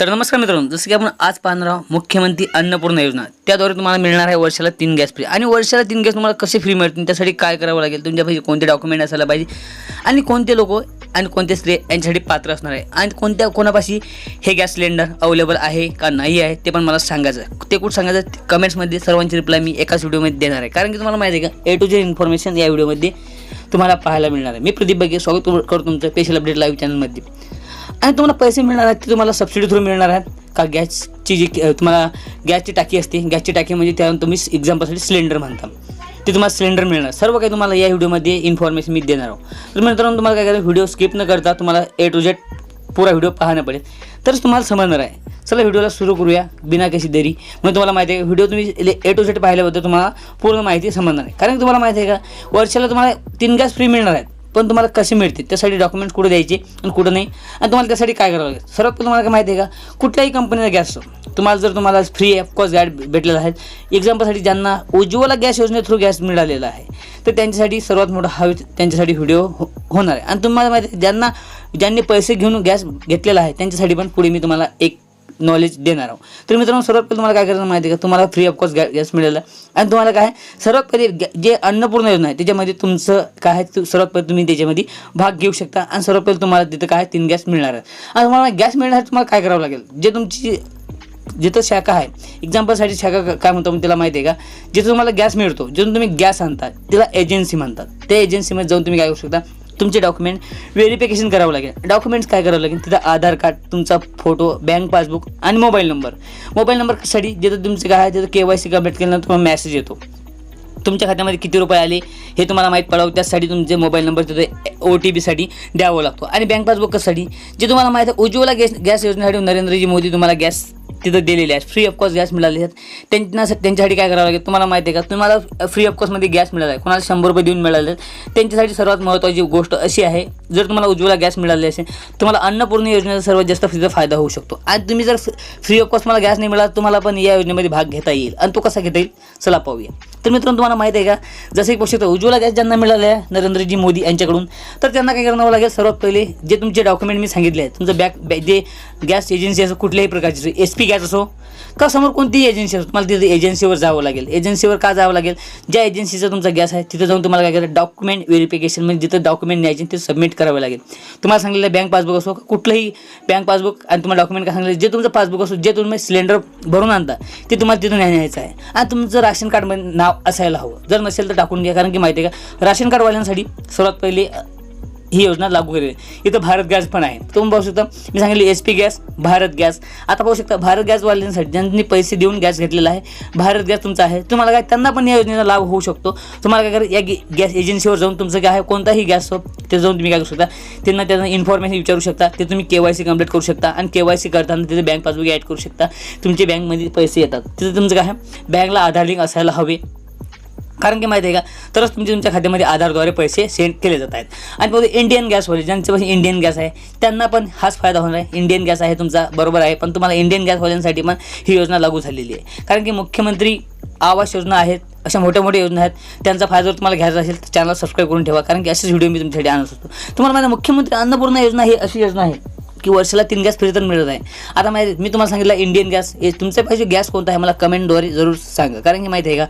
तर नमस्कार मित्रांनो जसं की आपण आज पाहणार आहोत मुख्यमंत्री अन्नपूर्णा योजना. त्याद्वारे तुम्हाला मिळणार आहे वर्षाला तीन गॅस फ्री आणि वर्षाला तीन गॅस तुम्हाला कसे फ्री मिळतील त्यासाठी काय करावं लागेल तुमच्यापाशी कोणते डॉक्युमेंट असायला पाहिजे आणि कोणते लोक आणि कोणते स्त्रिया यांच्यासाठी पात्र असणार आहे आणि कोणत्या कोणापाशी हे गॅस सिलेंडर अवेलेबल आहे का नाही आहे ते पण मला सांगायचं आहे. ते कुठं सांगायचं कमेंट्समध्ये सर्वांची रिप्लाय मी एकाच व्हिडिओमध्ये देणार आहे. कारण की तुम्हाला माहिती आहे का ए टू जे इन्फॉर्मेशन या व्हिडिओमध्ये तुम्हाला पाहायला मिळणार आहे. मी प्रदीप बघे स्वागत करतो तुमचं स्पेशल अपडेट लाईव्ह चॅनलमध्ये आणि तुम्हाला पैसे मिळणार आहेत ते तुम्हाला सबसिडी थ्रू मिळणार आहेत. का गॅसची जी तुम्हाला गॅसची टाकी असते गॅसची टाकी म्हणजे त्या तुम्ही एक्झाम्पलसाठी सिलेंडर म्हणता. ते तुम्हाला सिलेंडर मिळणार. सर्व काही तुम्हाला या व्हिडिओमध्ये इन्फॉर्मेशन मी देणार आहोत. तर मित्रांनो तुम्हाला काय करायचं व्हिडिओ स्किप न करता तुम्हाला ए टू जेड पुरा व्हिडिओ पाहणं पडेल. तरच तुम्हाला समजणार आहे. चला व्हिडिओला सुरू करूया बिना कशी देरी. मग तुम्हाला माहिती आहे व्हिडिओ तुम्ही ए टू झेड पाहिल्याबद्दल तुम्हाला पूर्ण माहिती समजणार आहे. कारण की तुम्हाला माहिती आहे का वर्षाला तुम्हाला तीन गॅस फ्री मिळणार आहेत. पण तुम्हाला कसे मिळतील त्यासाठी डॉक्युमेंट्स कुठे द्यायचे आणि कुठं नाही? आणि तुम्हाला त्यासाठी काय करावं लागेल? सर्वात पहिले तुम्हाला काय माहिती आहे का? कुठल्याही कंपनीचा गॅस तुम्हाला जर तुम्हाला फ्री ऑफकोर्स गॅस भेटलेला आहे. एक्झाम्पलसाठी ज्यांना उज्ज्वला गॅस योजने थ्रू गॅस मिळालेला आहे तर त्यांच्यासाठी सर्वात मोठा हा त्यांच्यासाठी व्हिडिओ हो होणार आहे. आणि तुम्हाला माहिती आहे ज्यांना ज्यांनी पैसे घेऊन गॅस घेतलेला आहे त्यांच्यासाठी पण पुढे मी तुम्हाला एक नॉलेज देणार आहोत. तर मित्रांनो सर्वात पहिले तुम्हाला काय करायचं माहिती आहे का? तुम्हाला फ्री ऑफकोर्स गॅ गॅस मिळाला. आणि तुम्हाला काय आहे, सर्वात पहिले गॅ- जे अन्नपूर्ण योजना आहे त्याच्यामध्ये तुमचं काय आहे? सर्वात पहिले तुम्ही त्याच्यामध्ये भाग घेऊ शकता. आणि सर्वात पहिले तुम्हाला तिथं काय आहे, तीन गॅस मिळणार आहे आणि तुम्हाला गॅस मिळण्यासाठी तुम्हाला काय करावं लागेल? जे तुमची जिथं शाखा आहे एक्झाम्पलसाठी शाखा काय म्हणतो मग त्याला माहिती आहे का? जिथं तुम्हाला गॅस मिळतो जिथून तुम्ही गॅस आणता त्याला एजन्सी म्हणतात. त्या एजन्सीमध्ये जाऊन तुम्ही काय करू शकता? तुमचे डॉक्युमेंट व्हेरिफिकेशन करावं लागेल. डॉक्युमेंट्स काय करावं लागेल? तिथं आधार कार्ड तुमचा फोटो बँक पासबुक आणि मोबाईल नंबर मोबाईल नंबर कशासाठी जिथं तुमचं काय आहे तिथं के वाय सी कंप्लीट केल्यानंतर तुम्हाला मेसेज येतो. तुमच्या खात्यामध्ये किती रुपये आले हे तुम्हाला माहीत पडावं. त्यासाठी तुमचे मोबाईल नंबर तिथे ओ टी पीसाठी द्यावं लागतो. आणि बँक पासबुक कशासाठी जे तुम्हाला माहीत आहे उज्ज्वला गॅस गॅस योजनेसाठी नरेंद्रजी मोदी तुम्हाला गॅस तिथं दिलेले आहेत. फ्री ऑफकोर्स गॅस मिळाले आहेत. त्यांना त्यांच्यासाठी काय करावं लागेल तुम्हाला माहिती आहे का? तुम्हाला फ्री ऑफकोर्समध्ये गॅस मिळाला आहे. कोणाला शंभर रुपये देऊन मिळाले आहेत. त्यांच्यासाठी सर्वात महत्त्वाची गोष्ट अशी आहे जर तुम्हाला उज्ज्वला गॅस मिळाले असेल तुम्हाला अन्नपूर्ण योजनेचा सर्वात जास्त फ्रीचा फायदा होऊ शकतो. आणि तुम्ही जर फ्री ऑफकोर्स मला गॅस नाही मिळाला तुम्हाला पण या योजनेमध्ये भाग घेता येईल. आणि तो कसा घेता येईल? चला पाहूया. तर मित्रांनो तुम्हाला माहिती आहे का? जसं एक शकतो उज्ज्वला गॅस ज्यांना मिळाला आहे नरेंद्रजी मोदी यांच्याकडून तर त्यांना काय करावं लागेल? सर्वात पहिले जे तुमचे डॉक्युमेंट मी सांगितले आहेत तुमचं बॅक जे गॅस एजन्सी असो कुठल्याही प्रकारची असो एस पी गॅस असो का समोर कोणतीही एजन्सी असो तुम्हाला तिथे एजन्सीवर जावं लागेल. एजन्सीवर का जावं लागेल? ज्या एजन्सीचा तुमचा गॅस आहे तिथं जाऊन तुम्हाला काय करायचं डॉक्युमेंट व्हेरिफिकेशन म्हणजे जिथं डॉक्युमेंट न्यायचे ते सबमिट करावं लागेल. तुम्हाला सांगितलं बँक पासबुक असो का कुठलंही बँक पासबुक आणि तुम्हाला डॉक्युमेंट काय सांगितलं जे तुमचं पासबुक असो जे तुम्ही सिलेंडर भरून आणता ते तुम्हाला तिथून न्यायचं आहे. आणि तुमचं राशन कार्डमध्ये नाव असायला हवं. जर नसेल तर टाकून घ्या कारण की माहिती आहे का राशन कार्डवाल्यांसाठी सर्वात पहिले ही योजना लागू केली आहे. इथं भारत गॅस पण आहे. तुम्ही पाहू शकता मी सांगितली H P gas Bharat gas. आता पाहू शकता भारत गॅसवाल्यांसाठी ज्यांनी पैसे देऊन गॅस घेतलेला आहे भारत गॅस तुमचा आहे. तुम्हाला काय त्यांना पण या योजनेचा लाभ होऊ शकतो. तुम्हाला काय करा या गॅस एजन्सीवर जाऊन तुमचं काय आहे कोणताही गॅस हो ते जाऊन तुम्ही काय करू शकता. त्यांना त्यांना इन्फॉर्मेशन विचारू शकता. ते तुम्ही के वाय सी कंप्लीट करू शकता. आणि के वाय सी करताना तिथे बँक पासबुक ॲड करू शकता. तुमच्या बँकमध्ये पैसे येतात. तिथे तुमचं काय आहे बँकला आधार लिंक असायला हवे. कारण की माहिती आहे का तरच तुमच्या तुमच्या खात्यामध्ये आधारद्वारे पैसे सेंड केले जात आहेत. आणि बघू इंडियन गॅसवाले ज्यांच्यापासून इंडियन गॅस आहे त्यांना पण हाच फायदा होणार आहे. इंडियन गॅस आहे तुमचा बरोबर आहे. पण तुम्हाला इंडियन गॅसवाल्यांसाठी पण ही योजना लागू झालेली आहे. कारण की मुख्यमंत्री आवास योजना आहेत अशा मोठ्या मोठ्या योजना आहेत त्यांचा फायदा जर तुम्हाला घ्यायचा असेल तर चॅनल सबस्क्राईब करून ठेवा. कारण की असेच व्हिडिओ मी तुमच्यासाठी आणत असतो तुम्हाला माहिती मुख्यमंत्री अन्नपूर्णा योजना ही अशी योजना आहे की वर्षाला तीन गॅस फ्री तर मिळत आहे. आता माहिती मी तुम्हाला सांगितलं इंडियन गॅस हे तुमच्या पाहिजे गॅस कोणता आहे मला कमेंटद्वारे जरूर सांगा. कारण की माहिती आहे का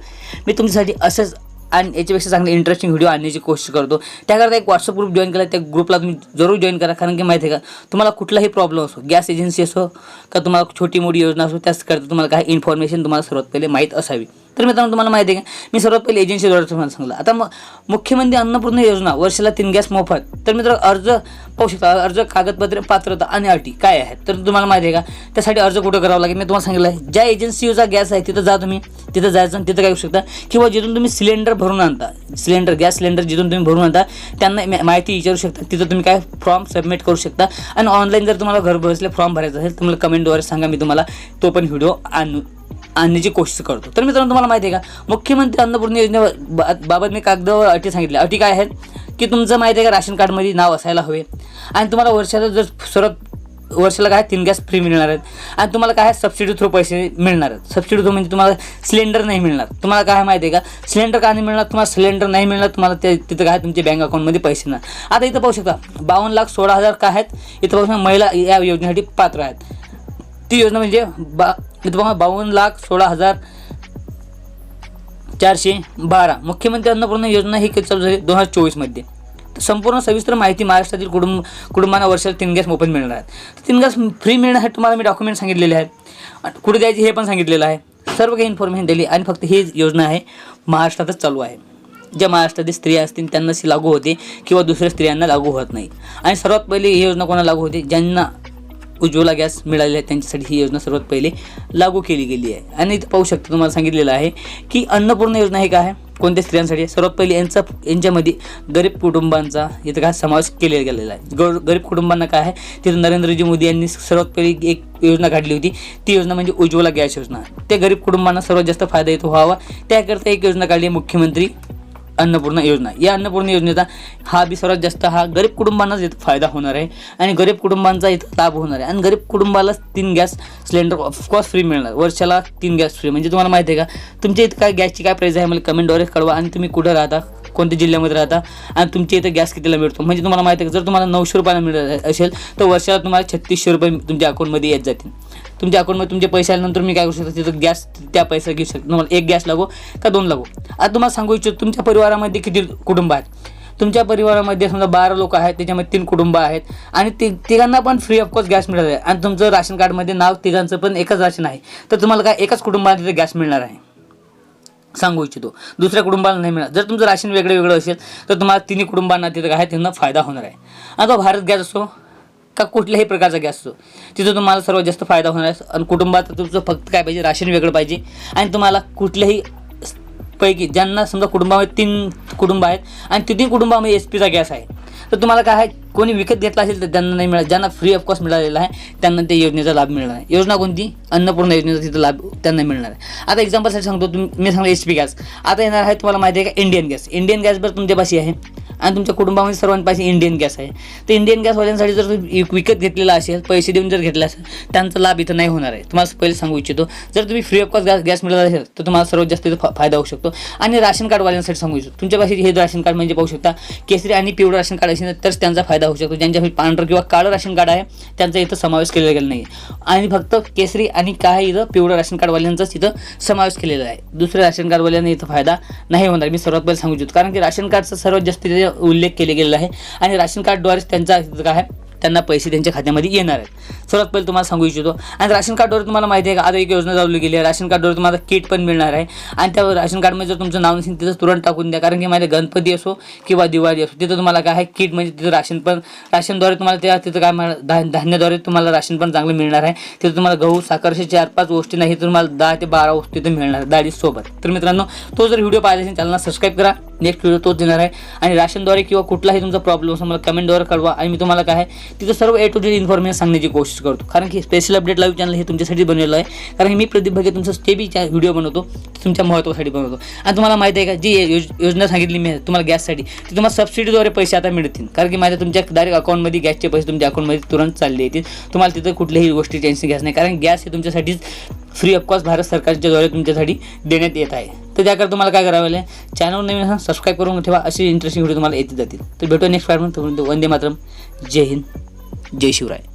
मी तुमच्यासाठी असंच आणि याच्यापेक्षा चांगले इंटरेस्टिंग व्हिडिओ आणण्याची कोशिश करतो. त्याकरता एक व्हॉट्सअप ग्रुप जॉईन केला त्या ग्रुपला तुम्ही जरूर जॉईन करा. कारण की माहिती आहे का तुम्हाला कुठलाही प्रॉब्लेम असो गॅस एजन्सी असो का तुम्हाला छोटी मोठी योजना असो त्याच करता तुम्हाला काही इन्फॉर्मेशन तुम्हाला सर्वात पहिले माहीत असावी. तर मित्रांनो तुम्हाला माहिती आहे का? मी सर्वात पहिले एजन्सीद्वारे तुम्हाला सांगलं. आता मग मुख्यमंत्री अन्नपूर्ण योजना वर्षाला तीन गॅस मोफत. तर मित्र अर्ज पाहू शकता अर्ज कागदपत्रे पात्रता आणि अटी काय आहेत तर तुम्हाला माहिती आहे का? त्यासाठी अर्ज कुठं करावा लागेल? मी तुम्हाला सांगितलं आहे ज्या एजन्सीचा गॅस आहे तिथं जा तुम्ही. तिथं जायचं आणि तिथं काय करू शकता? किंवा जिथून तुम्ही सिलेंडर भरून आणता. सिलेंडर गॅस सिलेंडर जिथून तुम्ही भरून आणता त्यांना माहिती विचारू शकता. तिथं तुम्ही काय फॉर्म सबमिट करू शकता. आणि ऑनलाईन जर तुम्हाला घर बसले फॉर्म भरायचा असेल तर मला कमेंटद्वारे सांगा. मी तुम्हाला तो पण व्हिडिओ आणू आणण्याची कोशिश करतो. तर मित्रांनो तुम्हाला माहिती आहे का? मुख्यमंत्री अन्नपूर्ण योजनेबाबत मी कागदावर अटी सांगितल्या अटी काय आहेत? की तुमचं माहिती आहे का राशन कार्डमध्ये नाव असायला हवे. आणि तुम्हाला वर्षाला जर सर्वात वर्षाला काय तीन गॅस फ्री मिळणार आहेत. आणि तुम्हाला काय सबसिडी थ्रू पैसे मिळणार आहेत. सबसिडी थ्रू म्हणजे तुम्हाला सिलेंडर नाही मिळणार. तुम्हाला काय माहिती आहे का? सिलेंडर का नाही मिळणार? तुम्हाला सिलेंडर नाही मिळणार. तुम्हाला ते तिथं काय तुमच्या बँक अकाउंटमध्ये पैसे नाही आता इथं पाहू शकता बावन्न लाख सोळा हजार काय आहेत? इथं पाहू शकता महिला या योजनेसाठी पात्र आहेत. ती योजना म्हणजे बा इथं बघा बावन्न लाख सोळा हजार चारशे बारा. मुख्यमंत्री अन्नपूर्णा योजना ही कधी चालू झाली? दोन हजार चोवीसमध्ये तर संपूर्ण सविस्तर माहिती महाराष्ट्रातील कुटुंब कुटुंबांना वर्षाला तीन गॅस मोफत मिळणार आहेत तीन गॅस फ्री मिळण्यासाठी तुम्हाला मी डॉक्युमेंट सांगितलेले आहेत. कुठे द्यायचे हे पण सांगितलेलं आहे. सर्व काही इन्फॉर्मेशन दिली आणि फक्त ही योजना आहे महाराष्ट्रातच चालू आहे. ज्या महाराष्ट्रातील स्त्रिया असतील त्यांनाच लागू होते किंवा दुसऱ्या स्त्रियांना लागू होत नाही. आणि सर्वात पहिले ही योजना कोणाला लागू होते? ज्यांना उज्ज्वला गॅस मिळालेला आहे त्यांच्यासाठी ही योजना सर्वात पहिले लागू केली गेली आहे. आणि इथं पाहू शकता तुम्हाला सांगितलेलं आहे की अन्नपूर्णा योजना हे काय आहे? कोणत्या स्त्रियांसाठी सर्वात पहिले यांचा यांच्यामध्ये गरीब कुटुंबांचा इथं काय समावेश केला गेलेला आहे. गर गरीब कुटुंबांना काय आहे? तिथं नरेंद्रजी मोदी यांनी सर्वात पहिली एक योजना काढली होती. ती योजना म्हणजे उज्ज्वला गॅस योजना. त्या गरीब कुटुंबांना सर्वात जास्त फायदा येतो व्हावा. त्याकरता एक योजना काढली आहे मुख्यमंत्री अन्नपूर्णा योजना. या अन्नपूर्णा योजनेचा हा बी सर्वात जास्त हा गरीब कुटुंबांनाच इथं फायदा होणार आहे आणि गरीब कुटुंबांचा इथं लाभ होणार आहे. आणि गरीब कुटुंबाला तीन गॅस सिलेंडर ऑफकोर्स फ्री मिळणार. वर्षाला तीन गॅस फ्री म्हणजे तुम्हाला माहिती आहे का? तुमच्या इथं काय गॅसची काय प्राईज आहे मला कमेंटद्वारे कळवा आणि तुम्ही कुठं राहता? कोणत्या जिल्ह्यामध्ये राहता आणि तुमच्या इथं गॅस कितीला मिळतो? म्हणजे तुम्हाला माहिती आहे जर तुम्हाला नऊशे रुपयाला मिळत असेल तर वर्षाला तुम्हाला छत्तीसशे रुपये तुमच्या अकाउंटमध्ये येत जातील. तुमच्या अकाउंटमध्ये तुमचे पैसे आल्यानंतर मी काय करू शकतो तिथं गॅस त्या पैसा घेऊ शकतो. तुम्हाला एक गॅस लागो का दोन लागो? आता तुम्हाला सांगू इच्छितो तुमच्या परिवारामध्ये किती कुटुंब आहेत? तुमच्या परिवारामध्ये समजा बारा लोक आहेत त्याच्यामध्ये तीन कुटुंब आहेत आणि ते तिघांना पण फ्री ऑफकोर्स गॅस मिळत आहे आणि तुमचं राशन कार्डमध्ये नाव तिघांचं पण एकच राशन आहे. तर तुम्हाला काय एकाच कुटुंबाला तिथे गॅस मिळणार आहे? सांगू इच्छितो. दुसऱ्या कुटुंबाला नाही मिळणार जर तुमचं राशन वेगळं वेगळं असेल तर तुम्हाला तिन्ही कुटुंबांना तिथं काय आहे, त्यांना फायदा होणार आहे. आता भारत गॅस असो का कुठल्याही प्रकारचा गॅस असो तिथं तुम्हाला सर्वात जास्त फायदा होणार आहे. आणि कुटुंबात तुमचं फक्त काय पाहिजे राशन वेगळं पाहिजे. आणि तुम्हाला कुठल्याही पैकी ज्यांना समजा कुटुंबामध्ये तीन कुटुंब आहेत आणि तिन्ही कुटुंबामध्ये एच पीचा गॅस आहे तर तुम्हाला काय आहे कोणी विकत घेतला असेल तर त्यांना नाही मिळालं ज्यांना फ्री ऑफ कॉस्ट मिळालेला आहे त्यांना त्या योजनेचा लाभ मिळणार आहे. योजना कोणती? अन्नपूर्णा योजनेचा तिथं लाभ त्यांना मिळणार आहे. आता एक्झाम्पलसाठी सांगतो तुम्ही मी सांगतो एच पी गॅस आता येणार आहे तुम्हाला माहिती आहे का इंडियन गॅस इंडियन गॅस बरं तुमच्यापाशी आहे. आणि तुमच्या कुटुंबामध्ये सर्वांपाशी इंडियन गॅस आहे. तर इंडियन गॅसवाल्यांसाठी जर तुम्ही विकत घेतलेला असेल पैसे देऊन जर घेतला असेल त्यांचा लाभ इथं नाही होणार आहे. तुम्हाला पहिले सांगू इच्छितो जर तुम्ही free of cost gas gas मिळाला असेल तर तुम्हाला सर्वात जास्त इथं फायदा होऊ शकतो. आणि राशन कार्डवाल्यांसाठी सांगू इच्छितो तुमच्यापाशी हे राशन कार्ड म्हणजे पाहू शकता केसरी आणि पिवळं राशन कार्ड असेल तरच त्यांचा फायदा होऊ शकतो. ज्यांच्यापाशी पांढरं किंवा काळं राशन कार्ड आहे त्यांचा इथं समावेश केलेला गेला नाही आणि फक्त केसरी आणि काय इथं पिवळं राशन कार्डवाल्यांचाच इथं समावेश केलेला आहे. दुसऱ्या राशन कार्डवाल्यांना इथं फायदा नाही होणार. मी सर्वात पहिले सांगू इच्छितो कारण की राशन कार्डचा सर्वात जास्त तिथे उल्लेख केले गेलेला आहे. आणि राशन कार्डद्वारेच त्यांचा काय आहे. त्यांना पैसे त्यांच्या खात्यामध्ये येणार आहेत. सर्वात पहिले तुम्हाला सांगू इच्छितो आणि राशन कार्डवर तुम्हाला माहिती आहे का आता एक योजना चालू गेली आहे. राशन कार्डवर तुम्हाला किट पण मिळणार आहे. आणि त्या राशन कार्डमध्ये जर तुमचं नाव नसेल तिथं तुरंत टाकून द्या. कारण की माहिती गणपती असो किंवा दिवाळी असो तिथं तुम्हाला काय आहे किट म्हणजे तिथं राशन पण राशनद्वारे तुम्हाला त्या तिथं काय मिळणार धान्याद्वारे तुम्हाला राशन पण चांगलं मिळणार आहे. तिथं तुम्हाला गहू साखरशे चार पाच गोष्टी नाही तुम्हाला दहा ते बारा वस्तू तिथं मिळणार डाळीसोबत तर मित्रांनो तो जर व्हिडिओ पाहिजे असेल चॅनलला सबस्क्राईब करा. नेक्स्ट व्हिडिओ तोच देणार आहे. आणि राशनद्वारे किंवा कुठलाही तुमचा प्रॉब्लेम असं मला कमेंटद्वारे कळवा. आणि मी तुम्हाला काय आहे तिथं सर्व ए टू झेड इन्फॉर्मेशन सांगण्याची कोशिश करतो. कारण की स्पेशल अपडेट लाईव्ह चॅनल हे तुमच्यासाठी बनवलेलं आहे. कारण की मी प्रदीप भगे तुमचं ते बी व्हिडिओ बनवतो. तुमच्या महत्त्वासाठी बनवतो. आणि तुम्हाला माहिती आहे का जी योजना सांगितली मी तुम्हाला गॅससाठी ती तुम्हाला सबसिडीद्वारे पैसे आता मिळतील. कारण की माझ्या तुमच्या डायरेक्ट अकाउंटमध्ये गॅसचे पैसे तुमच्या अकाउंटमध्ये तुरंत चालले येतील. तुम्हाला तिथं कुठल्याही गोष्टी टेन्शन घ्यायचं नाही. कारण गॅस हे तुमच्यासाठीच फ्री ऑफकॉस्ट भारत सरकारच्या द्वारे तुमच्यासाठी देण्यात येत आहे. तर त्याकरता तुम्हाला काय करावं लागेल? चॅनल नवीन असा सबस्क्राईब करून ठेवा. अशी इंटरेस्टिंग व्हिडिओ तुम्हाला येत जातील. तर भेटू नेक्स्ट पार्टमध्ये तोपर्यंत वंदे मातरम. जय हिंद. जय शिवराय.